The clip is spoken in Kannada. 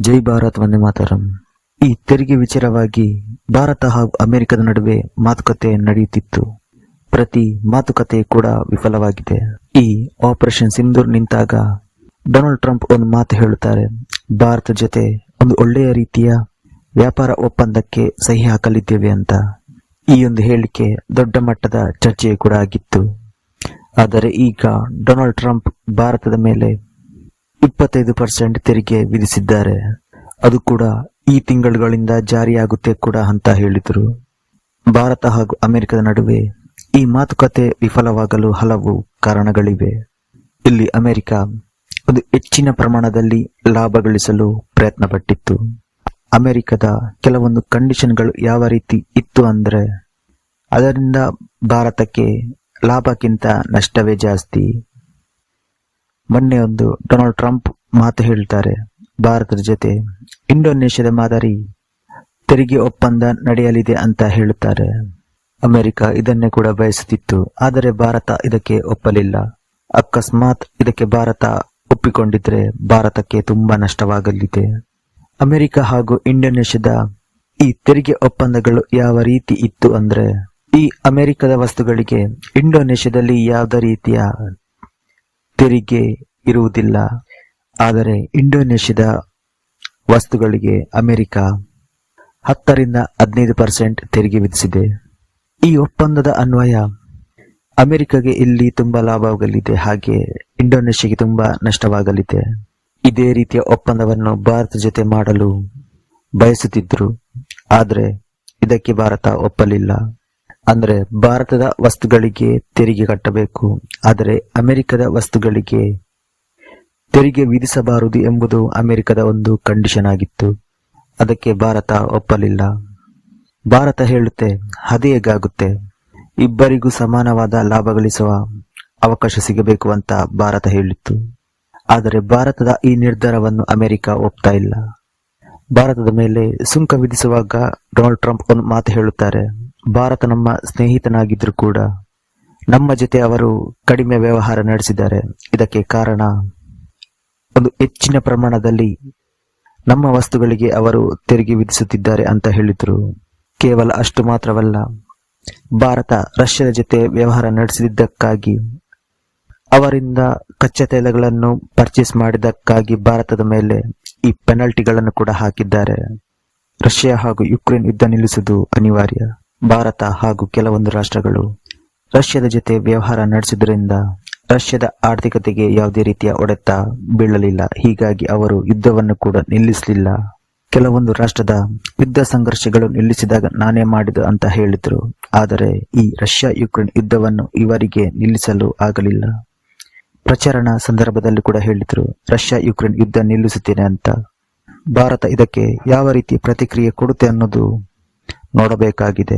ಜೈ ಭಾರತ್, ವಂದೇ ಮಾತರಂ. ಈ ತೆರಿಗೆ ವಿಚಾರವಾಗಿ ಭಾರತ ಹಾಗೂ ಅಮೆರಿಕದ ನಡುವೆ ಮಾತುಕತೆ ನಡೆಯುತ್ತಿತ್ತು. ಪ್ರತಿ ಮಾತುಕತೆ ಕೂಡ ವಿಫಲವಾಗಿದೆ. ಈ ಆಪರೇಷನ್ ಸಿಂಧೂರ್ ನಿಂತಾಗ ಡೊನಾಲ್ಡ್ ಟ್ರಂಪ್ ಒಂದು ಮಾತು ಹೇಳುತ್ತಾರೆ. ಭಾರತ ಜೊತೆ ಒಂದು ಒಳ್ಳೆಯ ರೀತಿಯ ವ್ಯಾಪಾರ ಒಪ್ಪಂದಕ್ಕೆ ಸಹಿ ಹಾಕಲಿದ್ದೇವೆ ಅಂತ. ಈ ಒಂದು ಹೇಳಿಕೆ ದೊಡ್ಡ ಮಟ್ಟದ ಚರ್ಚೆ ಕೂಡ ಆಗಿತ್ತು. ಆದರೆ ಈಗ ಡೊನಾಲ್ಡ್ ಟ್ರಂಪ್ ಭಾರತದ ಮೇಲೆ ಇಪ್ಪತ್ತೈದು ಪರ್ಸೆಂಟ್ ತೆರಿಗೆ ವಿಧಿಸಿದ್ದಾರೆ. ಅದು ಕೂಡ ಈ ತಿಂಗಳುಗಳಿಂದ ಜಾರಿಯಾಗುತ್ತೆ ಕೂಡ ಅಂತ ಹೇಳಿದರು. ಭಾರತ ಹಾಗೂ ಅಮೆರಿಕದ ನಡುವೆ ಈ ಮಾತುಕತೆ ವಿಫಲವಾಗಲು ಹಲವು ಕಾರಣಗಳಿವೆ. ಇಲ್ಲಿ ಅಮೆರಿಕ ಒಂದು ಹೆಚ್ಚಿನ ಪ್ರಮಾಣದಲ್ಲಿ ಲಾಭ ಗಳಿಸಲು ಪ್ರಯತ್ನ ಪಟ್ಟಿತ್ತು ಅಮೆರಿಕದ ಕೆಲವೊಂದು ಕಂಡೀಷನ್ಗಳು ಯಾವ ರೀತಿ ಇತ್ತು ಅಂದರೆ, ಅದರಿಂದ ಭಾರತಕ್ಕೆ ಲಾಭಕ್ಕಿಂತ ನಷ್ಟವೇ ಜಾಸ್ತಿ. ಮೊನ್ನೆ ಒಂದು ಡೊನಾಲ್ಡ್ ಟ್ರಂಪ್ ಮಾತು ಹೇಳ್ತಾರೆ, ಭಾರತದ ಜೊತೆ ಇಂಡೋನೇಷ್ಯಾದ ಮಾದರಿ ತೆರಿಗೆ ಒಪ್ಪಂದ ನಡೆಯಲಿದೆ ಅಂತ ಹೇಳುತ್ತಾರೆ. ಅಮೆರಿಕ ಇದನ್ನೇ ಕೂಡ ಬಯಸುತ್ತಿತ್ತು, ಆದರೆ ಭಾರತ ಇದಕ್ಕೆ ಒಪ್ಪಲಿಲ್ಲ. ಅಕಸ್ಮಾತ್ ಇದಕ್ಕೆ ಭಾರತ ಒಪ್ಪಿಕೊಂಡಿದ್ರೆ ಭಾರತಕ್ಕೆ ತುಂಬಾ ನಷ್ಟವಾಗಲಿದೆ. ಅಮೆರಿಕ ಹಾಗೂ ಇಂಡೋನೇಷ್ಯಾದ ಈ ತೆರಿಗೆ ಒಪ್ಪಂದಗಳು ಯಾವ ರೀತಿ ಇತ್ತು ಅಂದ್ರೆ, ಈ ಅಮೆರಿಕದ ವಸ್ತುಗಳಿಗೆ ಇಂಡೋನೇಷ್ಯಾದಲ್ಲಿ ಯಾವುದೇ ರೀತಿಯ ತೆರಿಗೆ ಇರುವುದಿಲ್ಲ. ಆದರೆ ಇಂಡೋನೇಷ್ಯಾದ ವಸ್ತುಗಳಿಗೆ ಅಮೆರಿಕ ಹತ್ತರಿಂದ ಹದಿನೈದು ಪರ್ಸೆಂಟ್ ತೆರಿಗೆ ವಿಧಿಸಿದೆ. ಈ ಒಪ್ಪಂದದ ಅನ್ವಯ ಅಮೆರಿಕಗೆ ಇಲ್ಲಿ ತುಂಬಾ ಲಾಭವಾಗಲಿದೆ, ಹಾಗೆ ಇಂಡೋನೇಷ್ಯಾಗೆ ತುಂಬಾ ನಷ್ಟವಾಗಲಿದೆ. ಇದೇ ರೀತಿಯ ಒಪ್ಪಂದವನ್ನು ಭಾರತ ಜೊತೆ ಮಾಡಲು ಬಯಸುತ್ತಿದ್ದರು, ಆದರೆ ಇದಕ್ಕೆ ಭಾರತ ಒಪ್ಪಲಿಲ್ಲ. ಅಂದ್ರೆ ಭಾರತದ ವಸ್ತುಗಳಿಗೆ ತೆರಿಗೆ ಕಟ್ಟಬೇಕು. ಆದರೆ ಅಮೆರಿಕದ ವಸ್ತುಗಳಿಗೆ ತೆರಿಗೆ ವಿಧಿಸಬಾರದು ಎಂಬುದು ಅಮೆರಿಕದ ಒಂದು ಕಂಡೀಷನ್ ಆಗಿತ್ತು. ಅದಕ್ಕೆ ಭಾರತ ಒಪ್ಪಲಿಲ್ಲ. ಭಾರತ ಹೇಳುತ್ತೆ ಅದೇ ಹೇಗಾಗುತ್ತೆ ಇಬ್ಬರಿಗೂ ಸಮಾನವಾದ ಲಾಭ ಗಳಿಸುವ ಅವಕಾಶ ಸಿಗಬೇಕು ಅಂತ ಭಾರತ ಹೇಳಿತ್ತು. ಆದರೆ ಭಾರತದ ಈ ನಿರ್ಧಾರವನ್ನು ಅಮೆರಿಕ ಒಪ್ತಾ ಇಲ್ಲ. ಭಾರತದ ಮೇಲೆ ಸುಂಕ ವಿಧಿಸುವಾಗ ಡೊನಾಲ್ಡ್ ಟ್ರಂಪ್ ಒಂದು ಮಾತು ಹೇಳುತ್ತಾರೆ. ಭಾರತ ನಮ್ಮ ಸ್ನೇಹಿತನಾಗಿದ್ದರೂ ಕೂಡ ನಮ್ಮ ಜೊತೆ ಅವರು ಕಡಿಮೆ ವ್ಯವಹಾರ ನಡೆಸಿದ್ದಾರೆ. ಇದಕ್ಕೆ ಕಾರಣ ಒಂದು ಹೆಚ್ಚಿನ ಪ್ರಮಾಣದಲ್ಲಿ ನಮ್ಮ ವಸ್ತುಗಳಿಗೆ ಅವರು ತೆರಿಗೆ ವಿಧಿಸುತ್ತಿದ್ದಾರೆ ಅಂತ ಹೇಳಿದರು. ಕೇವಲ ಅಷ್ಟು ಮಾತ್ರವಲ್ಲ, ಭಾರತ ರಷ್ಯಾದ ಜೊತೆ ವ್ಯವಹಾರ ನಡೆಸಿದ್ದಕ್ಕಾಗಿ, ಅವರಿಂದ ಕಚ್ಚಾ ತೈಲಗಳನ್ನು ಪರ್ಚೇಸ್ ಮಾಡಿದ್ದಕ್ಕಾಗಿ ಭಾರತದ ಮೇಲೆ ಈ ಪೆನಲ್ಟಿಗಳನ್ನು ಕೂಡ ಹಾಕಿದ್ದಾರೆ. ರಷ್ಯಾ ಹಾಗೂ ಯುಕ್ರೇನ್ ಯುದ್ಧ ನಿಲ್ಲಿಸುವುದು ಅನಿವಾರ್ಯ. ಭಾರತ ಹಾಗೂ ಕೆಲವೊಂದು ರಾಷ್ಟ್ರಗಳು ರಷ್ಯಾದ ಜೊತೆ ವ್ಯವಹಾರ ನಡೆಸಿದ್ದರಿಂದ ರಷ್ಯಾದ ಆರ್ಥಿಕತೆಗೆ ಯಾವುದೇ ರೀತಿಯ ಒಡೆತ ಬೀಳಲಿಲ್ಲ. ಹೀಗಾಗಿ ಅವರು ಯುದ್ಧವನ್ನು ಕೂಡ ನಿಲ್ಲಿಸಲಿಲ್ಲ. ಕೆಲವೊಂದು ರಾಷ್ಟ್ರದ ಯುದ್ಧ ಸಂಘರ್ಷಗಳು ನಿಲ್ಲಿಸಿದಾಗ ನಾನೇ ಮಾಡಿದ ಅಂತ ಹೇಳಿದ್ರು. ಆದರೆ ಈ ರಷ್ಯಾ ಯುಕ್ರೇನ್ ಯುದ್ಧವನ್ನು ಇವರಿಗೆ ನಿಲ್ಲಿಸಲು ಆಗಲಿಲ್ಲ. ಪ್ರಚಾರಣ ಸಂದರ್ಭದಲ್ಲಿ ಕೂಡ ಹೇಳಿದ್ರು ರಷ್ಯಾ ಯುಕ್ರೇನ್ ಯುದ್ಧ ನಿಲ್ಲಿಸುತ್ತೇನೆ ಅಂತ. ಭಾರತ ಇದಕ್ಕೆ ಯಾವ ರೀತಿ ಪ್ರತಿಕ್ರಿಯೆ ಕೊಡುತ್ತೆ ಅನ್ನೋದು ನೋಡಬೇಕಾಗಿದೆ.